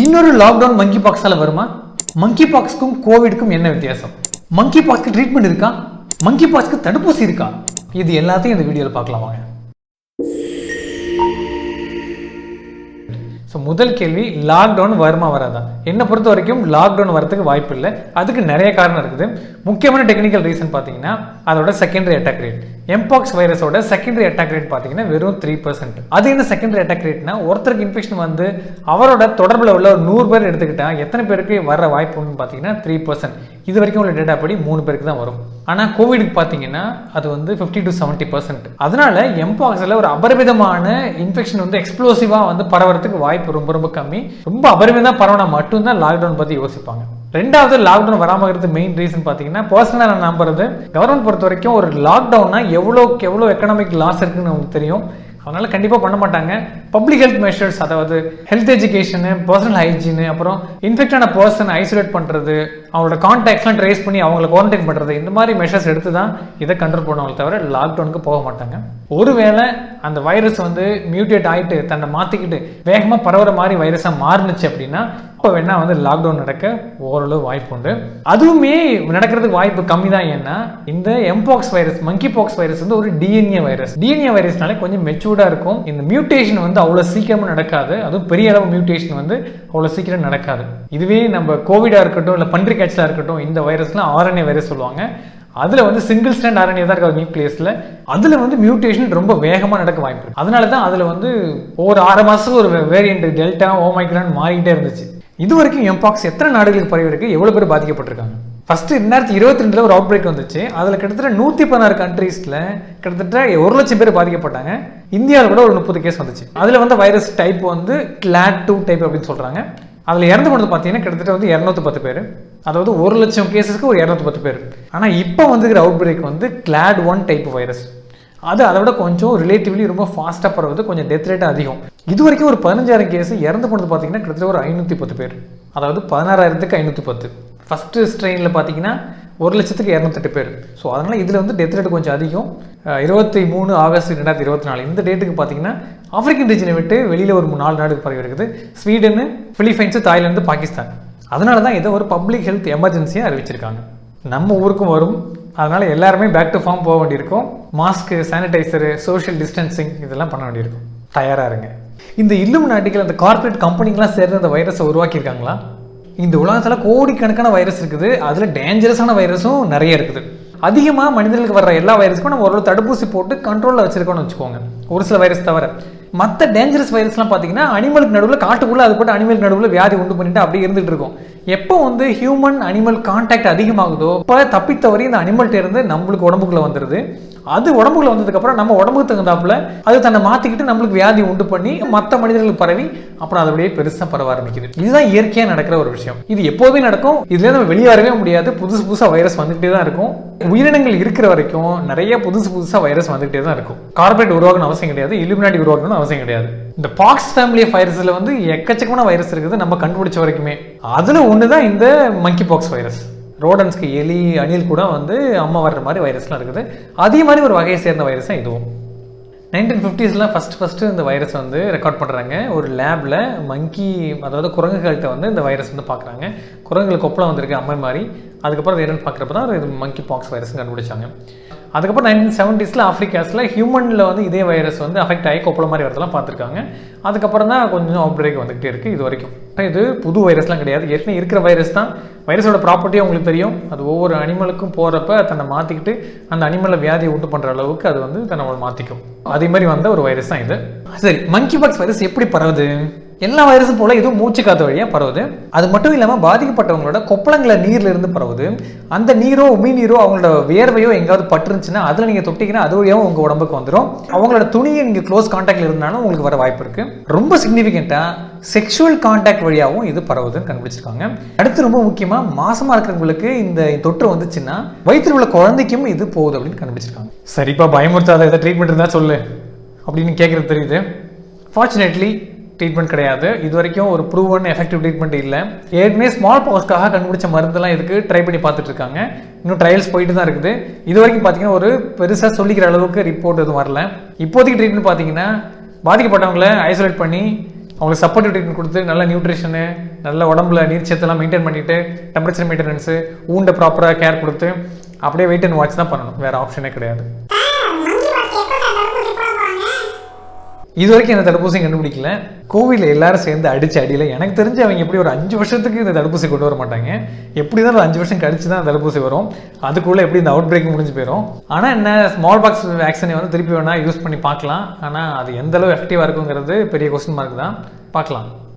இன்னொரு லாக்டவுன் மங்கி பாக்ஸால வருமா? மங்கி பாக்ஸ்க்கும் கோவிடுக்கும் என்ன வித்தியாசம்? மங்கி பாக்ஸ்க்கு ட்ரீட்மெண்ட் இருக்கா? மங்கி பாக்ஸ்க்கு தடுப்பூசி இருக்கா? இது எல்லாத்தையும் இந்த வீடியோவில் பார்க்கலாம் வாங்க. ஸோ முதல் கேள்வி லாக்டவுன் வருமா வராதா? என்னை பொறுத்த வரைக்கும் லாக்டவுன் வரதுக்கு வாய்ப்பு இல்லை. அதுக்கு நிறைய காரணம் இருக்குது. முக்கியமான டெக்னிக்கல் ரீசன் பார்த்தீங்கன்னா அதோட செகண்டரி அட்டாக் ரேட் எம்பாக்ஸ் வைரஸோட செகண்டரி அட்டாக் ரேட் பார்த்தீங்கன்னா வெறும் த்ரீ பர்சன்ட் அது என்ன செகண்டரி அட்டாக் ரேட்னா ஒருத்தருக்கு இன்ஃபெக்ஷன் வந்து அவரோட தொடர்பில் உள்ள ஒரு நூறு பேர் எடுத்துக்கிட்டால் எத்தனை பேருக்கு வர வாய்ப்புன்னு பார்த்தீங்கன்னா த்ரீ பர்சன்ட் இது வரைக்கும் உள்ள டேட்டா படி மூணு பேருக்கு தான் வரும். ஆனால் கோவிடுக்கு பார்த்தீங்கன்னா அது வந்து ஃபிஃப்டி டு செவன்ட்டி பர்சன்ட் அதனால எம்பாக்ஸில் ஒரு அபரிமிதமான இன்ஃபெக்ஷன் வந்து எக்ஸ்ப்ளோசிவாக வந்து பரவறதுக்கு வாய்ப்பு ரொம்ப ரொம்ப கம்மி. ரொம்ப அபரிமிதம் பரவனா மட்டும்தான் லாக்டவுன் பற்றி யோசிப்பாங்க. ரெண்டாவது லாக்டவுன் வராமல் இருக்கிறது மெயின் ரீசன் பார்த்தீங்கன்னா பர்சனலாக நான் நம்புறது கவர்மெண்ட் பொறுத்த வரைக்கும் ஒரு லாக்டவுன்னா எவ்வளோக்கு எவ்வளோ எக்கனாமிக் லாஸ் இருக்குன்னு நமக்கு தெரியும். அதனால கண்டிப்பாக பண்ண மாட்டாங்க. பப்ளிக் ஹெல்த் மெஷர்ஸ் அதாவது ஹெல்த் எஜுகேஷனு பர்சனல் ஹைஜீனு அப்புறம் இன்ஃபெக்டான பர்சன் ஐசோலேட் பண்ணுறது அவங்களோட கான்டாக்ட்ஸ்லாம் ட்ரேஸ் பண்ணி அவங்கள குவாரண்டைன் பண்ணுறது இந்த மாதிரி மெஷர்ஸ் எடுத்து தான் இதை கண்ட்ரோல் பண்ணுவாங்க தவிர லாக்டவுனுக்கு போக மாட்டாங்க. ஒருவேளை அந்த வைரஸ் வந்து மியூட்டேட் ஆகிட்டு தன்னை மாற்றிக்கிட்டு வேகமாக பரவுற மாதிரி வைரஸாக மாறுனுச்சு அப்படின்னா இப்போ வேணால் வந்து லாக்டவுன் நடக்க ஓரளவு வாய்ப்பு உண்டு. அதுவுமே நடக்கிறதுக்கு வாய்ப்பு கம்மி தான் ஏன்னா இந்த mpox virus monkeypox virus வந்து ஒரு டிஎன்ஏ வைரஸ் டிஎன்ஏ வைரஸ்னாலே கொஞ்சம் மெச்சூர்டாக இருக்கும். இந்த மியூட்டேஷன் வந்து அவ்வளோ சீக்கிரமாக நடக்காது. அதுவும் பெரிய அளவு மியூட்டேஷன் வந்து அவ்வளோ சீக்கிரம் நடக்காது. இதுவே நம்ம கோவிடாக இருக்கட்டும் இல்லை பன்றி கேட்ச்லாம் இருக்கட்டும் இந்த வைரஸ்லாம் ஆர்என்ஏ வைரஸ் சொல்லுவாங்க. அதில் வந்து சிங்கிள் ஸ்டாண்ட் ஆர்என்ஏ தான் இருக்காது நியூக்ளியஸில் அதில் வந்து மியூட்டேஷன் ரொம்ப வேகமாக நடக்க வாய்ப்பு அதனால தான் அதில் வந்து ஒவ்வொரு ஆறு மாதத்துக்கு ஒரு வேரியண்ட் டெல்டா ஓமைக்ரான் மாறிக்கிட்டே இருந்துச்சு. இது வரைக்கும் எம்பாக்ஸ் எத்தனை நாடுகளுக்கு பரவி இருக்கு? எவ்வளோ பேர் பாதிக்கப்பட்டிருக்காங்க? ஃபர்ஸ்ட் ரெண்டாயிரத்தி இருபத்தி ரெண்டில் ஒரு அவுட் பிரேக் வந்துச்சு. அதில் கிட்டத்தட்ட நூற்றி பதினாறு கண்ட்ரீஸில் கிட்டத்தட்ட ஒரு லட்சம் பேர் பாதிக்கப்பட்டாங்க. இந்தியாவில் கூட ஒரு முப்பது கேஸ் வந்துச்சு. அதில் வந்து வைரஸ் டைப் வந்து கிளாட் டூ டைப் அப்படின்னு சொல்கிறாங்க அதில் இறந்து போனது பார்த்தீங்கன்னா கிட்டத்தட்ட வந்து இரநூத்தி பத்து பேர். அதாவது ஒரு லட்சம் கேஸஸ்க்கு ஒரு இரநூத்தி பத்து பேர். ஆனால் இப்போ வந்துக்கிற அவுட் பிரேக் வந்து கிளாட் ஒன் டைப் வைரஸ் அது அதை விட கொஞ்சம் ரிலேட்டிவ்லி ரொம்ப ஃபாஸ்ட்டாக பரவுது கொஞ்சம் டெத் ரேட் அதிகம். இது வரைக்கும் ஒரு பதினஞ்சாயிரம் கேஸ் இறந்து போனது பார்த்தீங்கன்னா கிட்டத்தட்ட ஒரு ஐநூற்றி பத்து பேர். அதாவது பதினாறாயிரத்துக்கு ஐநூற்றி பத்து ஃபஸ்ட்டு ஸ்ட்ரெயினில் பார்த்தீங்கன்னா ஒரு லட்சத்துக்கு இரநூத்தெட்டு பேர். ஸோ அதனால் இதில் வந்து டெத் ரேட் கொஞ்சம் அதிகம். இருபத்தி மூணு ஆகஸ்ட் ரெண்டாயிரத்தி இருபத்தி நாலு இந்த டேட்டுக்கு பார்த்தீங்கன்னா ஆஃப்ரிக்கன் ரீஜனை விட்டு வெளியில் ஒரு நாலு நாடுக்கு பரவி இருக்குது. ஸ்வீடனு ஃபிலிப்பைன்ஸு தாய்லாந்து பாகிஸ்தான் அதனால தான் இதை ஒரு பப்ளிக் ஹெல்த் எமர்ஜென்சியாக அறிவிச்சிருக்காங்க. நம்ம ஊருக்கும் வரும். அதனால எல்லாருமே பேக் டு ஃபார்ம் போக வேண்டியிருக்கும். மாஸ்க்கு சானிடைசரு சோஷியல் டிஸ்டன்சிங் இதெல்லாம் பண்ண வேண்டியிருக்கும். தயாராக இருங்க. இந்த இல்லும் நாட்டிகள் அந்த கார்ப்பரேட் கம்பெனிங்கெலாம் சேர்ந்து அந்த வைரஸை உருவாக்கியிருக்காங்களா? இந்த உலகத்தில் கோடிக்கணக்கான வைரஸ் இருக்குது. அதில் டேஞ்சரஸான வைரஸும் நிறைய இருக்குது. அதிகமாக மனிதர்களுக்கு வர்ற எல்லா வைரஸுக்கும் நம்ம ஓரளவு தடுப்பூசி போட்டு கண்ட்ரோலில் வச்சிருக்கோம்னு வச்சுக்கோங்க. ஒரு சில வைரஸ் தவிர. மற்ற டேஞ்சரஸ் வைரஸ்லாம் பார்த்தீங்கன்னா அனிமலுக்கு நடுவில் காட்டுக்குள்ளே அது போட்டு அனிமலுக்கு நடுவில் வியாதி உண்டு பண்ணிட்டு அப்படியே இருந்துட்டு இருக்கும். எப்போ வந்து ஹியூமன் அனிமல் கான்டாக்ட் அதிகமாகுதோ இப்போ தப்பித்தவரை இந்த அனிமல்கிட்ட இருந்து நம்மளுக்கு உடம்புக்குள்ளே வந்துடுது அது உடம்புக்குள்ள வந்ததுக்கப்புறம் நம்ம உடம்புக்கு தகுந்தாப்புல அது தன்னை மாற்றிக்கிட்டு நம்மளுக்கு வியாதி உண்டு பண்ணி மற்ற மனிதர்களுக்கு பரவி அப்புறம் அது அப்படியே பெருசாக பரவ ஆரம்பிக்குது. இதுதான் இயற்கையாக நடக்கிற ஒரு விஷயம். இது எப்போதுமே நடக்கும். இதுல நம்ம வெளியே முடியாது. புதுசு புதுசாக வைரஸ் வந்துகிட்டே தான் இருக்கும். உயிரினங்கள் இருக்கிற வரைக்கும் நிறைய புதுசு புதுசாக வைரஸ் வந்துகிட்டே தான் இருக்கும். கார்பரேட் உருவாக்கணும் அவசியம் கிடையாது. இலுமினாட்டி அவசியம் கிடையாது. இந்த பாக்ஸ் ஃபேமிலி ஆஃப் வைரஸில் வந்து எக்கச்சக்கமான வைரஸ் இருக்குது. நம்ம கண்டுபிடிச்ச வரைக்குமே. அதில் ஒன்று தான் இந்த மங்கி பாக்ஸ் வைரஸ் ரோடன்ஸ்க்கு எலி அணில் கூட வந்து அம்மா வர்ற மாதிரி வைரஸ்லாம் இருக்குது. அதே மாதிரி ஒரு வகையை சேர்ந்த வைரஸ் தான் இதுவும். நைன்டீன் ஃபிஃப்டிஸில் ஃபஸ்ட் ஃபஸ்ட்டு இந்த வைரஸ் வந்து ரெக்கார்ட் பண்ணுறாங்க ஒரு லேபில் மங்கி அதாவது குரங்குகள்கிட்ட வந்து இந்த வைரஸ் வந்து பார்க்குறாங்க. குரங்குகளுக்கு கொப்பளம் வந்திருக்கு. அம்மை மாதிரி. அதுக்கப்புறம் அது என்னென்னு பார்க்குறப்ப தான் இது மங்கி பாக்ஸ் வைரஸ் கண்டுபிடிச்சாங்க. அதுக்கப்புறம் நைன்டீன் செவன்டீஸில் ஆஃப்ரிக்காஸில் ஹியூமனில் வந்து இதே வைரஸ் வந்து அஃபெக்ட் ஆகி கொப்பளம் மாதிரி வரதெல்லாம் பார்த்துருக்காங்க. அதுக்கப்புறம் தான் கொஞ்சம் அவுட் பிரேக் வந்துகிட்டே இருக்குது இது வரைக்கும். இது புது வைரஸ்லாம் கிடையாது. ஏற்கனவே இருக்கிற வைரஸ் தான். வைரஸோட ப்ராப்பர்ட்டியும் உங்களுக்கு தெரியும். அது ஒவ்வொரு அனிமலுக்கும் போகிறப்ப தன்னை மாற்றிக்கிட்டு அந்த அனிமலை வியாதியை உண்டு பண்ணுற அளவுக்கு அது வந்து தன்னை மாற்றிக்கும் அதே மாதிரி வந்த ஒரு வைரஸ் தான் இது. சரி மங்கி பாக்ஸ் வைரஸ் எப்படி பரவுது? எல்லா வைரஸும் போல இதுவும் மூச்சு காத்து வழியாக பரவுது. அது மட்டும் இல்லாமல் பாதிக்கப்பட்டவங்களோட கொப்பளங்களை நீர்ல இருந்து பரவுது. அந்த நீரோ உமி நீரோ அவங்களோட வியர்வையோ எங்காவது பட்டுருந்துச்சுன்னா அதில் நீங்கள் தொட்டிங்கன்னா அது வழியாகவும் உங்கள் உடம்புக்கு வந்துடும் அவங்களோட துணியை நீங்கள் க்ளோஸ் காண்டாக்டில் இருந்தாலும் உங்களுக்கு வர வாய்ப்பு இருக்கு. ரொம்ப சிக்னிஃபிகண்ட்டாக செக்ஷுவல் காண்டாக்ட் வழியாகவும் இது பரவுதுன்னு கண்டுபிடிச்சிருக்காங்க. அடுத்து ரொம்ப முக்கியமாக மாசமாக இருக்கிறவங்களுக்கு இந்த தொற்று வந்துச்சுன்னா வயிற்றில் உள்ள குழந்தைக்கும் இது போகுது அப்படின்னு கண்டுபிடிச்சிருக்காங்க. சரிப்பா பயமுறுத்தாத ஏதாவது ட்ரீட்மெண்ட் இருந்தால் சொல்லு அப்படின்னு கேட்குறது தெரியுது. ஃபார்ச்சுனேட்லி ட்ரீட்மெண்ட் கிடையாது. இது வரைக்கும் ஒரு ப்ரூவன் எஃபெக்டிவ் ட்ரீட்மெண்ட் இல்லை. ஏற்கனவே ஸ்மால் பாக்ஸ்க்காக கண்டுபிடிச்ச மருந்தெல்லாம் இதுக்கு ட்ரை பண்ணி பார்த்துட்டு இருக்காங்க இன்னும் ட்ரையல்ஸ் போயிட்டு தான் இருக்குது. இது வரைக்கும் பார்த்தீங்கன்னா ஒரு பெருசாக சொல்லிக்கிற அளவுக்கு ரிப்போர்ட் எதுவும் வரல. இப்போதைக்கு ட்ரீட்மெண்ட் பார்த்தீங்கன்னா பாதிக்கப்பட்டவங்களை ஐசோலேட் பண்ணி அவங்களுக்கு சப்போர்ட்டிவ் ட்ரீட்மெண்ட் கொடுத்து நல்ல நியூட்ரிஷனு நல்ல உடம்புல நீர்ச்சத்தெல்லாம் மெயின்டைன் பண்ணிட்டு டெம்பரேச்சர் மெயின்டெனன்ஸு ஊண்டை ப்ராப்பராக கேர் கொடுத்து அப்படியே வெயிட் அண்ட் வாட்ச் தான் பண்ணணும். வேறு ஆப்ஷனே கிடையாது. இது வரைக்கும் இந்த தடுப்பூசி கண்டுபிடிக்கல. கோவிலில் எல்லாரும் சேர்ந்து அடிச்சு அடியில் எனக்கு தெரிஞ்சு அவங்க எப்படி ஒரு அஞ்சு வருஷத்துக்கு இந்த தடுப்பூசி கொண்டு வர மாட்டாங்க. எப்படி தான் ஒரு அஞ்சு வருஷம் கழிச்சு தான் தடுப்பூசி வரும். அதுக்குள்ளே எப்படி இந்த அவுட் பிரேக் முடிஞ்சு போயிடும் ஆனால் என்ன ஸ்மால் பாக்ஸ் வேக்சினை வந்து திருப்பி வேணால் யூஸ் பண்ணி பார்க்கலாம். ஆனால் அது எந்த அளவு எஃபெக்டிவாக இருக்குங்கிறது பெரிய கொஸ்டின் மார்க் தான். பார்க்கலாம்.